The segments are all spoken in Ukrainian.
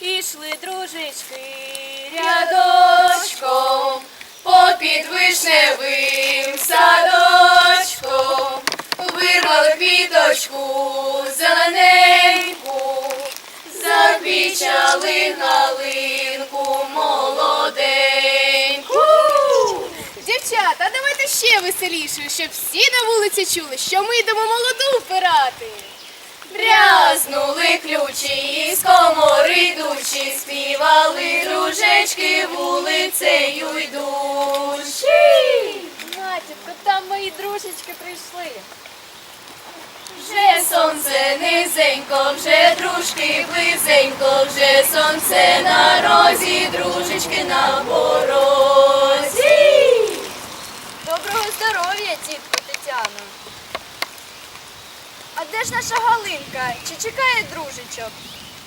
Ішли дружечки рядочком попід вишневим садочком, вирвали квіточку зелененьку, запічали галинку молоденьку. Дівчата, давайте ще веселіше, щоб всі на вулиці чули, що ми йдемо молоду впирати. Брязнули ключі з комори йдучі, співали дружечки вулицею йдучі. Матінко, там мої дружечки прийшли. Вже сонце низенько, вже дружки близенько, вже сонце на розі, дружечки на порозі. Доброго здоров'я, Тетяно. А де ж наша Галинка? Чи чекає дружечок?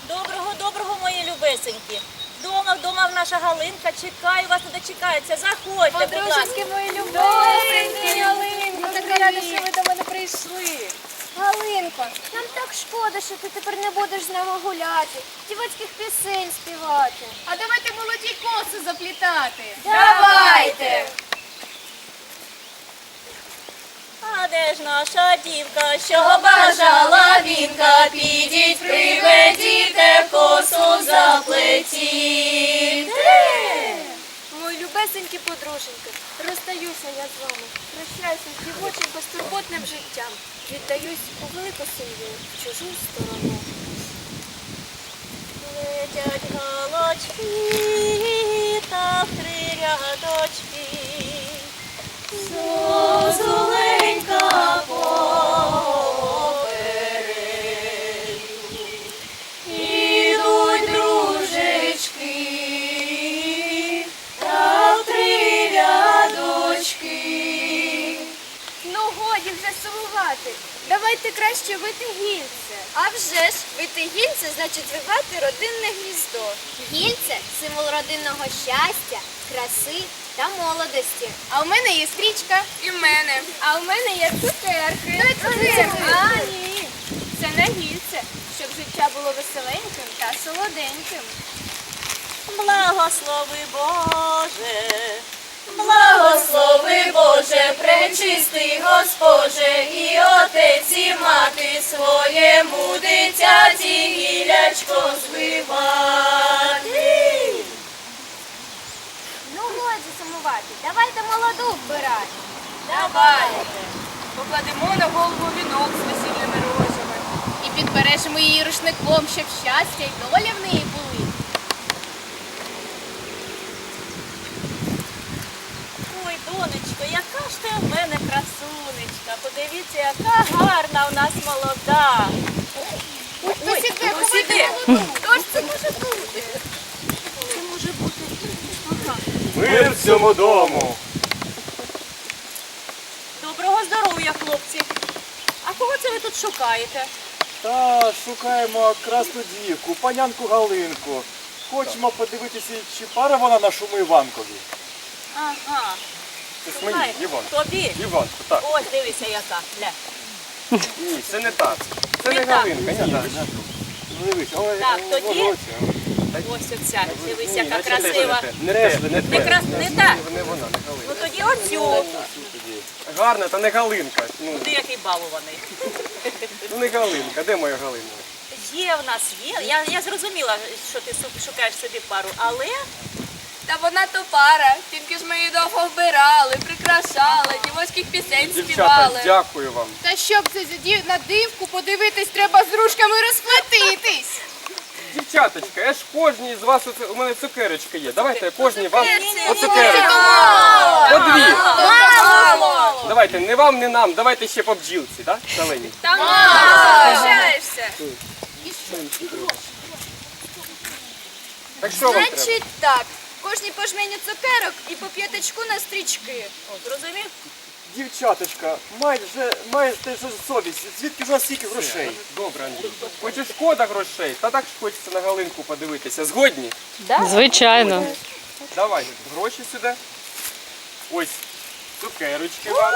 Доброго, доброго, мої любесенькі. Дома, вдома наша Галинка чекає, вас не дочекається. Заходьте, будь ласка. Подружечки мої любові, Галинко, така рада, що ви до мене прийшли. Галинко, нам так шкода, що ти тепер не будеш з нами гуляти, дівоцьких пісень співати. А давайте молоді коси заплітати. Давайте! А де ж наша дівка, що бажала вінка, підіть, приведіте, косу заплетіте. Мої любесенькі подруженьки, розстаюся я з вами. Прощаюся з дівочим безтурботним життям. Віддаюсь у велику сім'ю, в чужу сторону. летять галочки та три рядочки. Давайте краще вити гільце. А вже ж, вити гільце значить вивати родинне гніздо. Гільце символ родинного щастя, краси та молодості. А в мене є стрічка. І в мене. А в мене є цукерки. цукерки. А, ні. Це не гільце, щоб життя було веселеньким та солоденьким. Благослови Боже. Благослови Боже, пречистий Госпоже, і отець, і мати своєму дитяті гілячко звивати. Ну годі сумувати, давайте молоду вбирати. Давайте. Покладемо на голову вінок з весільними рожами. І підпережемо її рушником, щоб щастя й доля в неї були. Ой, донечко, яка ж ти в мене Подивіться, яка гарна у нас молода. Ой, хтось ховайте іде. Хто ж це може бути? Це може бути. Ага. Мир всьому дому. Доброго здоров'я, хлопці. А кого це ви тут шукаєте? Та шукаємо красну дівку, панянку Галинку. Хочемо подивитися, чи пара вона нашому Іванкові. Ага. Це мені, Слухай, Іван. Тобі. Іванку, так. Ось дивися, яка. Гля. Ні, це не так. Це Не не так. Галинка, ні. Ну дивись, ой, Так, ой, тоді- ось, Ось оця. Дивись, Ні, яка значить, не красива. те. Не те, не крас... не так. Не вона, не Ну Галинка. тоді оцю. Гарна, та не Галинка. Ну, Ти який балований. ну не Галинка. Де моя Галина? Є в нас, є. Я, я зрозуміла, що ти су- шукаєш собі пару, але Та вона то пара, тільки ж ми її довго вбирали, прикрашали, дівоцьких пісень Дівчата, співали. дякую вам. Та щоб це на дивку подивитись, треба з ружками розплатитись. Дівчаточка, я ж кожній з вас оце- у мене цукерочка є. Давайте кожній вам оцукерочку. По дві. Давайте, не вам, не нам, давайте ще по бджілці, так? Зелені. Там залишаєшся. Так що вам треба? Значить так, кожній по жменю цукерок і по п'ятачку на стрічки. О, зрозумів? Дівчаточка, маєте, маєте ж совість, звідки ж у вас стільки грошей? Добре, Андрій. Хоч і шкода грошей, та так ж хочеться на Галинку подивитися. Згодні? Звичайно. Давай, гроші сюди. Ось цукерочки вам.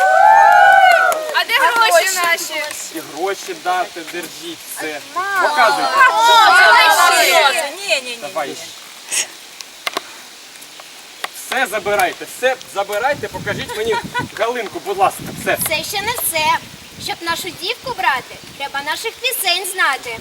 А де гроші наші? І гроші дати, держіть все. Показуйте. Ні, ні, ні. забираєш. Все забирайте, все забирайте, покажіть мені Галинку, будь ласка, все. Це ще не все. Щоб нашу дівку брати, треба наших пісень знати.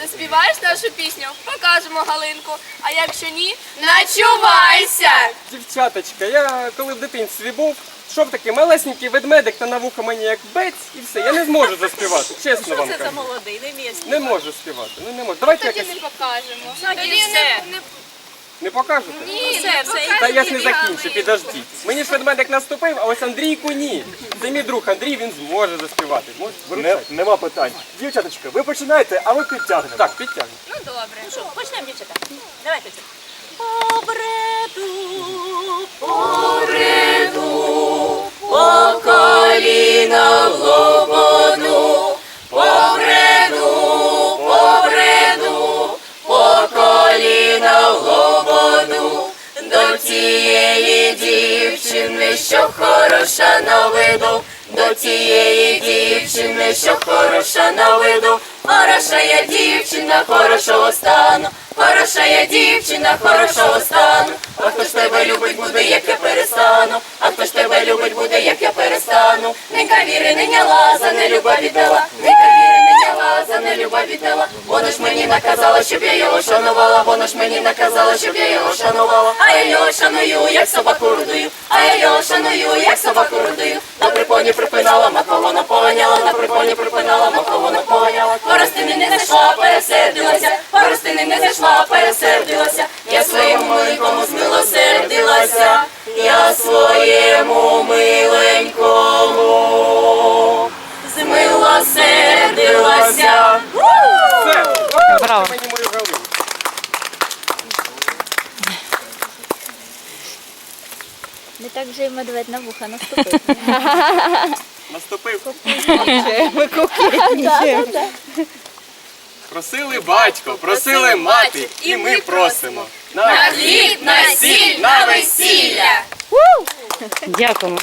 Заспіваєш нашу пісню, покажемо Галинку. А якщо ні, Начувайся! Дівчаточка, я коли в дитинстві був, щоб такий малесенький ведмедик та на вухо мені як бець і все. Я не зможу заспівати, чесно Що вам це за кажу. молодий, не місний? Не можу співати, ну не можу. Давайте тоді якось не покажемо. Тоді все. не покажете? Ну, все, все. Та я ж не закінчу, підождіть. Мені ж ведмедик наступив, а ось Андрійку ні. Це мій друг Андрій, він зможе заспівати. Не, Виручайте. нема питань. Дівчаточка, ви починайте, а ми підтягнемо. Так, підтягнемо. Ну добре. Ну що, почнемо, дівчата? Давайте. Обреду, По коліна в лободу, дівчини, що хороша на виду, до тієї дівчини, що хороша на виду, хороша я дівчина, хорошого стану, хороша я дівчина, хорошого стану, а хто ж тебе любить буде, як я перестану, а хто ж тебе любить буде, як я перестану, ненька віри, неня лаза, не люба віддала, віддала, вона ж мені наказала, щоб я його шанувала, вона ж мені наказала, щоб я його шанувала, а я його шаную, як собаку рудую, а я його шаную, як собаку рудую, на припоні припинала, маковона поганяла, на припоні припинала, маковона поганяла, Коростини не зайшла, пересердилася, Коростини не зайшла, пересердилася, я своєму миленькому змилосердилася, я своєму миленькому змилосердилася. Все, покажіть мені мою Галинку. Не так вже й медведь на вуха наступив. Наступив. Просили батько, просили мати, і ми просимо. На хліб, на сіль, на весілля. Дякуємо.